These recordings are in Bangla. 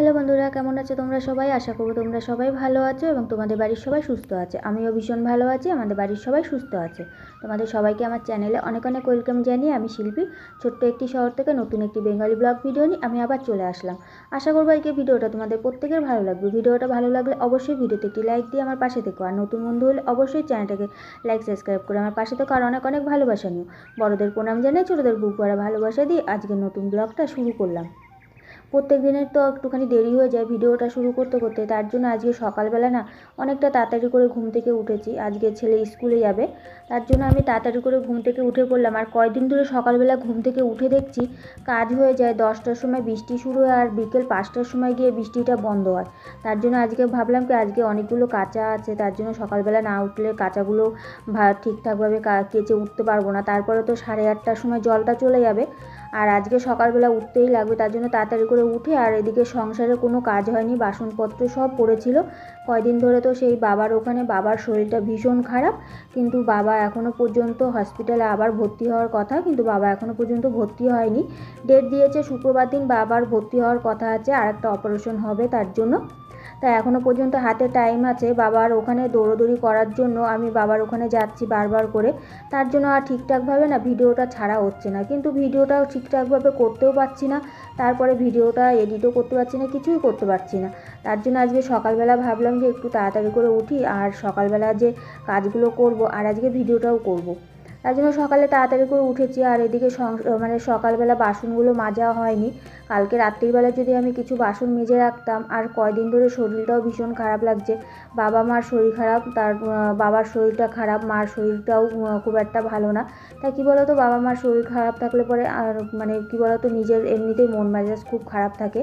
হ্যালো বন্ধুরা, কেমন আছো তোমরা সবাই? আশা করব তোমরা সবাই ভালো আছো এবং তোমাদের বাড়ির সবাই সুস্থ আছে। আমিও ভীষণ ভালো আছি, আমাদের বাড়ির সবাই সুস্থ আছে। তোমাদের সবাইকে আমার চ্যানেলে অনেক অনেক ওয়েলকাম জানিয়ে আমি শিল্পী। ছোট্ট একটি শহর থেকে নতুন একটি বেঙ্গলি ব্লগ ভিডিও নিয়ে আমি আবার চলে আসলাম। আশা করব আজকে ভিডিওটা তোমাদের প্রত্যেকের ভালো লাগবে। ভিডিওটা ভালো লাগলে অবশ্যই ভিডিওতে একটি লাইক দিয়ে আমার পাশে থেকো। আর নতুন বন্ধু হলে অবশ্যই চ্যানেলটাকে লাইক সাবস্ক্রাইব করে আমার পাশে থেকো। আর অনেক অনেক ভালোবাসা নিও। বড়দের প্রণাম জানিয়ে ছোটোদের বুক ভরা ভালোবাসা দিয়ে আজকে নতুন ব্লগটা শুরু করলাম। প্রত্যেক দিনের তো একটুখানি দেরি হয়ে যায় ভিডিওটা শুরু করতে করতে, তার জন্য আজকে সকালবেলা না অনেকটা তাড়াতাড়ি করে ঘুম থেকে উঠেছি। আজকে ছেলে স্কুলে যাবে, তার জন্য আমি তাড়াতাড়ি করে ঘুম থেকে উঠে পড়লাম। আর কয়দিন ধরে সকালবেলা ঘুম থেকে উঠে দেখছি কাজ হয়ে যায়, দশটার সময় বৃষ্টি শুরু হয় আর বিকেল পাঁচটার সময় গিয়ে বৃষ্টিটা বন্ধ হয়। তার জন্য আজকে ভাবলাম কি, আজকে অনেকগুলো কাঁচা আছে, তার জন্য সকালবেলা না উঠলে কাঁচাগুলো ঠিকঠাকভাবে কেচে উঠতে পারব না। তারপরে তো সাড়ে আটটার সময় জলটা চলে যাবে আর আজকে সকালবেলা উঠতেই লাগবে, তার জন্য তাড়াতাড়ি করে উঠে আর এদিকে সংসারে কোনো কাজ হয়নি, বাসনপত্র সব পড়েছিল। কয়দিন ধরে তো সেই বাবার ওখানে, বাবার শরীরটা ভীষণ খারাপ, কিন্তু বাবা এখনও পর্যন্ত হসপিটালে আবার ভর্তি হওয়ার কথা, কিন্তু বাবা এখনও পর্যন্ত ভর্তি হয়নি। ডেট দিয়েছে শুক্রবার দিন বাবার ভর্তি হওয়ার কথা আছে আর একটা অপারেশন হবে তার জন্য। তাই এখনও পর্যন্ত হাতে টাইম আছে বাবার ওখানে দৌড়োদৌড়ি করার জন্য। আমি বাবার ওখানে যাচ্ছি বারবার করে। তার জন্য আর ঠিকঠাকভাবে না ভিডিওটা ছাড়া হচ্ছে না। কিন্তু ভিডিওটাও ঠিকঠাকভাবে করতেও পারছি না। তারপরে ভিডিওটা এডিটও করতে পারছি না, কিছুই করতে পারছি না। তার জন্য আজকে সকালবেলা ভাবলাম যে একটু তাড়াতাড়ি করে উঠি আর সকালবেলা যে কাজগুলো করব আর আজকে ভিডিওটাও করব। তার জন্য সকালে তাড়াতাড়ি করে উঠেছি আর এদিকে মানে সকালবেলা বাসনগুলো মাজা হয়নি। কালকে রাত্রিবেলা যদি আমি কিছু বাসন মেজে রাখতাম, আর কয়দিন ধরে শরীরটাও ভীষণ খারাপ লাগছে। বাবা মার শরীর খারাপ, তার বাবার শরীরটা খারাপ, মার শরীরটাও খুব একটা ভালো না। তাই কী বলতো, বাবা মার শরীর খারাপ থাকলে পরে আর মানে কী বলতো, নিজের এমনিতেই মন মেজাজ খুব খারাপ থাকে।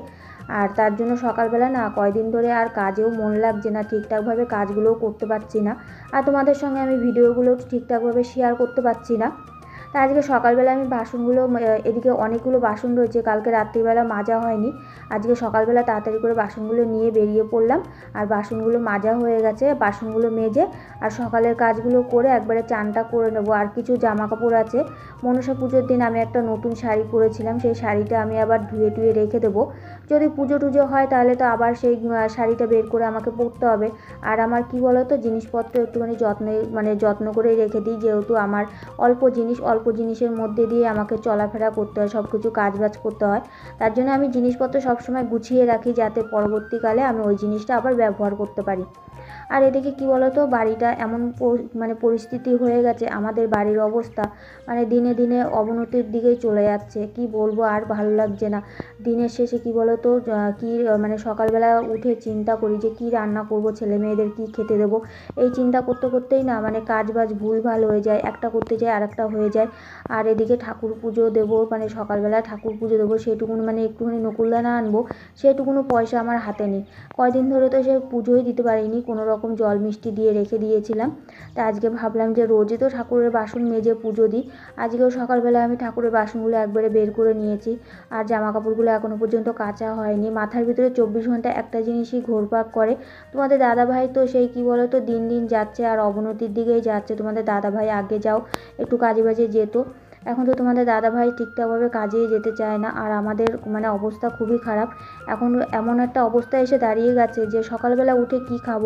আর তার জন্য সকালবেলা না কয়দিন ধরে আর কাজেও মন লাগছে না, ঠিকঠাকভাবে কাজগুলোও করতে পারছি না। আর তোমাদের সঙ্গে আমি ভিডিওগুলো ঠিকঠাকভাবে শেয়ার করতে পারছি না। আজকে সকালবেলা আমি বাসনগুলো এদিকে অনেকগুলো বাসন রয়েছে। কালকে রাত্রিবেলা মাজা হয়নি। আজকে সকালবেলা তাড়াতাড়ি করে বাসনগুলো নিয়ে বেরিয়ে পড়লাম। আর বাসনগুলো মাজা হয়ে গেছে, বাসনগুলো মেজে আর সকালের কাজগুলো করে একবারে চানটা করে নেব। আর কিছু জামা কাপড় আছে। মনসা পুজোর দিন আমি একটা নতুন শাড়ি পরেছিলাম। সেই শাড়িটা আমি আবার ধুয়ে টুয়ে রেখে দেবো। যদি পুজো টুজো হয় তাহলে তো আবার সেই শাড়িটা বের করে আমাকে পরতে হবে। আর আমার কি বলো তো জিনিসপত্র একটুখানি যত্নে মানে যত্ন করেই রেখে দিই। যেহেতু আমার অল্প জিনিস, অল্প জিনিসের মধ্যে দিয়ে আমাকে চলাফেরা করতে হয় সব কিছু কাজবাজ করতে হয়। তার জন্য আমি জিনিসপত্র সবসময় গুছিয়ে রাখি যাতে পরবর্তীকালে আমি ওই জিনিসটা আবার ব্যবহার করতে পারি। আর এদিকে কী বলতো, বাড়িটা এমন মানে পরিস্থিতি হয়ে গেছে, আমাদের বাড়ির অবস্থা মানে দিনে দিনে অবনতির দিকেই চলে যাচ্ছে। কি বলব, আর ভালো লাগছে না। দিনের শেষে কী বলতো কী মানে সকালবেলা উঠে চিন্তা করি যে কী রান্না করব, ছেলে মেয়েদের কী খেতে দেবো। এই চিন্তা করতে করতেই না মানে কাজ বাজ ভুলভাল হয়ে যায়, একটা করতে যায় আর একটা হয়ে যায়। আর এদিকে ঠাকুর পুজো দেবো মানে সকালবেলা ঠাকুর পুজো দেবো, সেটুকুন মানে একটুখানি নকুলদানা আনব, সেটুকুনো পয়সা আমার হাতে নেই। কয়দিন ধরে তো সে পুজোই দিতে পারিনি, কোনো রকম জল মিষ্টি দিয়ে রেখে দিয়েছিলাম। তা আজকে ভাবলাম যে রোজই তো ঠাকুরের বাসন মেজে পুজো দিই। আজকেও সকালবেলা আমি ঠাকুরের বাসনগুলো একবারে বের করে নিয়েছি, আর জামা কাপড়গুলো এখনও পর্যন্ত কাঁচা হয়নি। মাথার ভিতরে চব্বিশ ঘণ্টা একটা জিনিসই ঘোরপাক করে। তোমাদের দাদাভাই তো সেই কী বলো তো দিন দিন যাচ্ছে আর অবনতির দিকেই যাচ্ছে। তোমাদের দাদাভাই আগে যাও, একটু কাজে বাজে যেত। এখন তো তোমাদের দাদাভাই ঠিকঠাকভাবে কাজেই যেতে চায় না। আর আমাদের মানে অবস্থা খুবই খারাপ। এখন এমন একটা অবস্থা এসে দাঁড়িয়ে গেছে যে সকালবেলা উঠে কি খাব?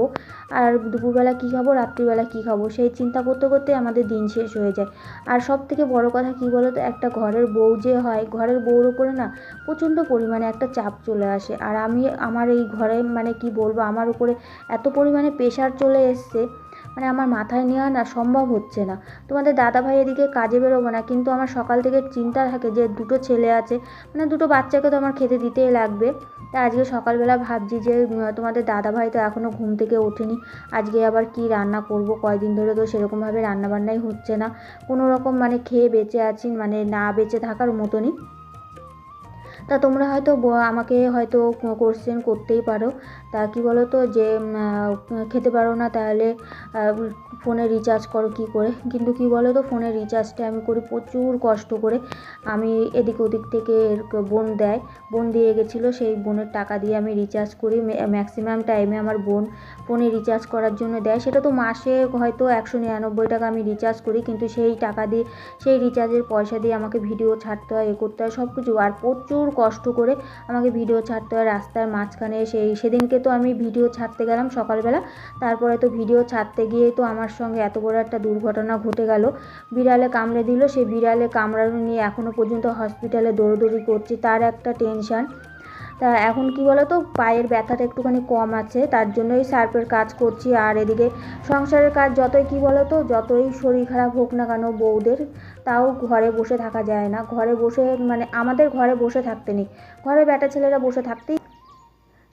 আর দুপুরবেলা কী খাব? রাত্রিবেলা কী খাব? সেই চিন্তা করতে করতে আমাদের দিন শেষ হয়ে যায়। আর সব থেকে বড় কথা কী বলো তো একটা ঘরের বউ যে হয়, ঘরের বউর ওপরে না প্রচণ্ড পরিমাণে একটা চাপ চলে আসে। আর আমি, আমার এই ঘরে মানে কি বলব? আমার উপরে এত পরিমাণে প্রেশার চলে এসছে মানে আমার মাথায় নেওয়া না সম্ভব হচ্ছে না। তোমাদের দাদাভাই এদিকে কাজে বেরোবো না, কিন্তু আমার সকাল থেকে চিন্তা থাকে যে দুটো ছেলে আছে মানে দুটো বাচ্চাকে তো আমার খেতে দিতেই লাগবে। তা আজকে সকালবেলা ভাবছি যে তোমাদের দাদাভাই তো এখনও ঘুম থেকে ওঠেনি, আজকে আবার কি রান্না করব? কয়দিন ধরে তো সেরকমভাবে রান্নাবান্নাই হচ্ছে না। কোনো রকম মানে খেয়ে বেঁচে আছি মানে না বেঁচে থাকার মতনই। তা তোমরা হয়তো আমাকে হয়তো কোশ্চেন করতেই পারো। তা কী বলো তো যে খেতে পারো না তাহলে ফোনে রিচার্জ করো কী করে? কিন্তু কি বলো তো ফোনের রিচার্জটা আমি করি প্রচুর কষ্ট করে আমি এদিক ওদিক থেকে বোন দেয়। বোন দিয়ে গেছিল, সেই বোনের টাকা দিয়ে আমি রিচার্জ করি। ম্যাক্সিমাম টাইমে আমার বোন ফোনে রিচার্জ করার জন্য দেয়। সেটা তো মাসে হয়তো একশো নিরানব্বই টাকা আমি রিচার্জ করি, কিন্তু সেই টাকা দিয়ে, সেই রিচার্জের পয়সা দিয়ে আমাকে ভিডিও ছাড়তে হয়, এ করতে হয় সব কিছু আর প্রচুর কষ্ট করে আমাকে ভিডিও ছাড়তে হয় রাস্তার মাঝখানে। সেই সেদিনকে তো আমি ভিডিও ছাড়তে গেলাম সকালবেলা। তারপরে তো ভিডিও ছাড়তে গিয়ে তো আমার সঙ্গে এত বড় একটা দুর্ঘটনা ঘটে গেল। বিড়ালে কামড়ে দিল, সেই বিড়ালে কামড়ানো নিয়ে এখনও পর্যন্ত হসপিটালে দৌড়দৌড়ি করছি, তার একটা টেনশান তা এখন কি বলো তো পায়ের ব্যথাটা একটুখানি কম আছে, তার জন্যই সার্ফের কাজ করছি। আর এদিকে সংসারের কাজ যতই কি বলো তো যতই শরীর খারাপ হোক না কেন বউদের, তাও ঘরে বসে থাকা যায় না। ঘরে বসে মানে আমাদের ঘরে বসে থাকতে নেই। ঘরে বেটা ছেলেরা বসে থাকতেই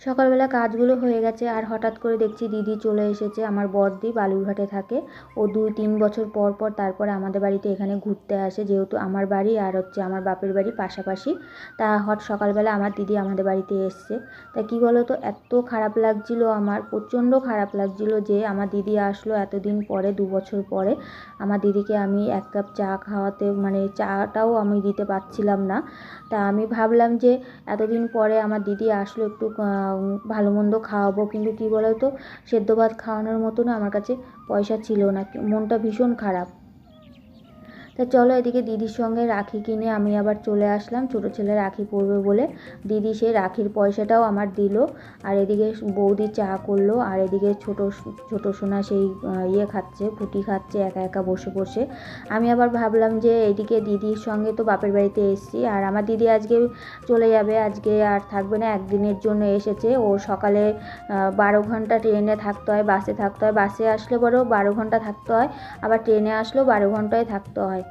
সকালবেলা কাজগুলো হয়ে গেছে আর হঠাৎ করে দেখছি দিদি চলে এসেছে, আমার বড়দি বালুরঘাটে থাকে। ও দুই তিন বছর পর পর তারপরে আমাদের বাড়িতে এখানে ঘুরতে আসে, যেহেতু আমার বাড়ি আর হচ্ছে আমার বাপের বাড়ি পাশাপাশি। তা হট সকালবেলা আমার দিদি আমাদের বাড়িতে এসছে। তা কী বলো তো এত খারাপ লাগছিল আমার, প্রচণ্ড খারাপ লাগছিল যে আমার দিদি আসলো এতদিন পরে, দু বছর পরে। আমার দিদিকে আমি এক কাপ চা খাওয়াতে মানে চাটাও আমি দিতে পারছিলাম না। তা আমি ভাবলাম যে এতদিন পরে আমার দিদি আসলো একটু ভালো মন্দ খাওয়াবো। কিন্তু কী বলো তো সেদ্ধ ভাত খাওয়ানোর মতো না আমার কাছে পয়সা ছিল না। মনটা ভীষণ খারাপ। তা চলো এদিকে দিদির সঙ্গে রাখি কিনে আমি আবার চলে আসলাম। ছোটো ছেলে রাখি পরবে বলে দিদি সেই রাখির পয়সাটাও আমার দিল। আর এদিকে বৌদি চা করল, আর এদিকে ছোটো ছোটো সোনা সেই ইয়ে খাচ্ছে ফুটি খাচ্ছে, একা একা বসে বসে আমি আবার ভাবলাম যে এদিকে দিদির সঙ্গে তো বাপের বাড়িতে এসেছি, আর আমার দিদি আজকে চলে যাবে, আজকে আর থাকবে না, একদিনের জন্য এসেছে। ও সকালে বারো ঘণ্টা ট্রেনে থাকতে হয়, বাসে থাকতে হয়। বাসে আসলে বড় বারো ঘণ্টা থাকতে হয়, আবার ট্রেনে আসলেও বারো ঘন্টায় থাকতে হয়।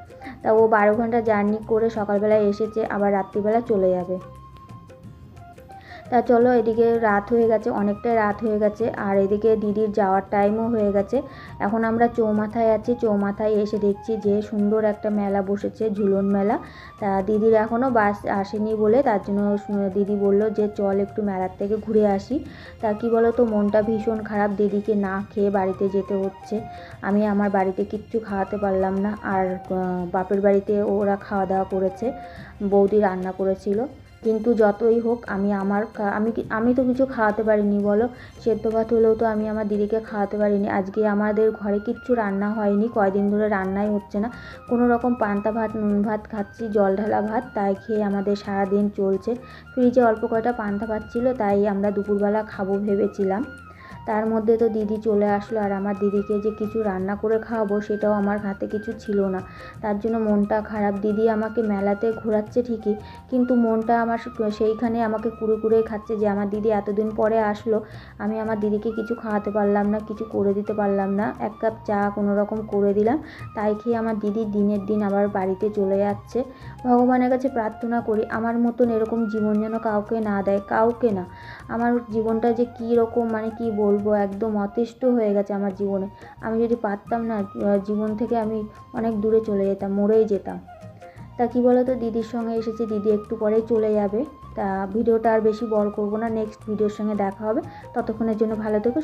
তা ও বারো ঘণ্টা জার্নি করে সকালবেলা এসেছে আবার রাত্রিবেলা চলে যাবে। তা চলো এদিকে রাত হয়ে গেছে, অনেকটাই রাত হয়ে গেছে। আর এদিকে দিদির যাওয়ার টাইমও হয়ে গেছে। এখন আমরা চৌমাথায় আছি, চৌমাথায় এসে দেখছি যে সুন্দর একটা মেলা বসেছে, ঝুলন মেলা। তা দিদির এখনও বাস আসেনি বলে তার জন্য দিদি বলল যে চল একটু মেলার থেকে ঘুরে আসি। তা কি বলো তো মনটা ভীষণ খারাপ, দিদিকে না খেয়ে বাড়িতে যেতে হচ্ছে। আমি আমার বাড়িতে কিচ্ছু খাওয়াতে পারলাম না। আর বাপের বাড়িতে ওরা খাওয়া দাওয়া করেছে, বৌদি রান্না করেছিল। কিন্তু যতই হোক, আমি আমার আমি আমি তো কিছু খাওয়াতে পারিনি, বলো? সেদ্ধ ভাত হলেও তো আমি আমার দিদিকে খাওয়াতে পারিনি। আজকে আমাদের ঘরে কিচ্ছু রান্না হয়নি, কয়দিন ধরে রান্নাই হচ্ছে না। কোনো রকম পান্তা ভাত, নুন ভাত খাচ্ছি, জল ঢালা ভাত, তাই খেয়ে আমাদের সারাদিন চলছে। ফ্রিজে অল্প কয়টা পান্তা ভাত ছিল, তাই আমরা দুপুরবেলা খাব ভেবেছিলাম। তার মধ্যে তো দিদি চলে আসলো আর আমার দিদিকে যে কিছু রান্না করে খাওয়াবো সেটাও আমার হাতে কিছু ছিল না। তার জন্য মনটা খারাপ। দিদি আমাকে মেলাতে ঘোরাচ্ছে ঠিকই, কিন্তু মনটা আমার সেইখানে আমাকে কুড়ে কুড়ে খাচ্ছে যে আমার দিদি এতদিন পরে আসলো, আমি আমার দিদিকে কিছু খাওয়াতে পারলাম না, কিছু করে দিতে পারলাম না। এক কাপ চা কোনো রকম করে দিলাম, তাই খেয়ে আমার দিদি দিনের দিন আবার বাড়িতে চলে যাচ্ছে। ভগবানের কাছে প্রার্থনা করি, আমার মতন এরকম জীবন যেন কাউকে না দেয়, কাউকে না। আমার জীবনটা যে কী রকম মানে কী বলব? বলব, একদম অতিষ্ঠ হয়ে গেছে আমার জীবনে। আমি যদি পারতাম না জীবন থেকে আমি অনেক দূরে চলে যেতাম, মরেই যেতাম। তা কী বলো তো দিদির সঙ্গে এসেছি, দিদি একটু পরেই চলে যাবে। তা ভিডিওটা আর বেশি বড় করব না নেক্সট ভিডিওর সঙ্গে দেখা হবে। ততক্ষণের জন্য ভালো থেকো